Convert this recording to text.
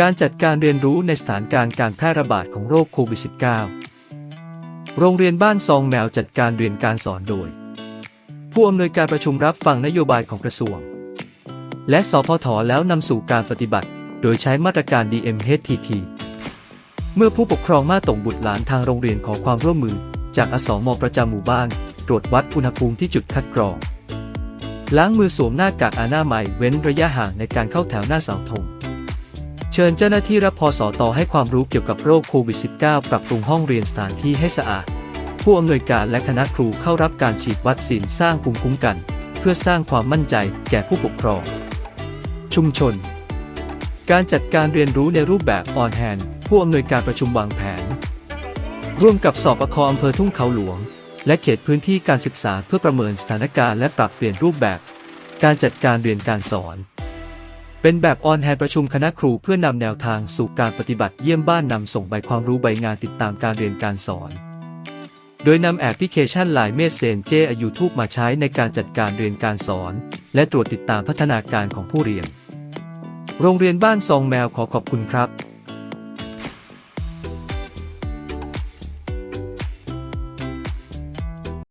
การจัดการเรียนรู้ในสถานการณ์การแพร่ระบาดของโรคโควิด -19 โรงเรียนบ้านซองแมวจัดการเรียนการสอนโดย ผู้อำนวยการประชุมรับฟังนโยบายของกระทรวง และสพทแล้วนำสู่การปฏิบัติ โดยใช้มาตรการ DMHTT เมื่อผู้ปกครองมาต่งบุตรหลานทางโรงเรียนขอความร่วมมือ จากอสมประจำหมู่บ้าน ตรวจวัดอุณหภูมิที่จุดคัดกรอง ล้างมือสวมหน้ากากอนามัยเว้นระยะห่างในการเข้าแถวหน้าเสาธง เชิญเจ้าหน้าที่รับพอสอตอให้ความรู้เกี่ยวกับโรคโควิด -19 ปรับปรุงห้องเรียนสถานที่ให้สะอาด ผู้อำนวยการและคณะครูเข้ารับการฉีดวัคซีนสร้างภูมิคุ้มกัน เพื่อสร้างความมั่นใจแก่ผู้ปกครอง ชุมชน การจัดการเรียนรู้ในรูปแบบออนแฮนผู้อำนวยการประชุมวางแผน ร่วมกับสอบประคออำเภอทุ่งเขาหลวง และเขตพื้นที่การศึกษาเพื่อประเมินสถานการณ์และปรับเปลี่ยนรูปแบบ การจัดการเรียนการสอน เป็นแบบออนแฮนประชุมคณะครูเพื่อนำแนวทางสู่การปฏิบัติเยี่ยมบ้านนำส่งใบความรู้ใบงานติดตามการเรียนการสอน โดยนำแอปพลิเคชันไลน์เมสเซนเจอายูทูบมาใช้ในการจัดการเรียนการสอน และตรวจติดตามพัฒนาการของผู้เรียน โรงเรียนบ้านซองแมวขอขอบคุณครับ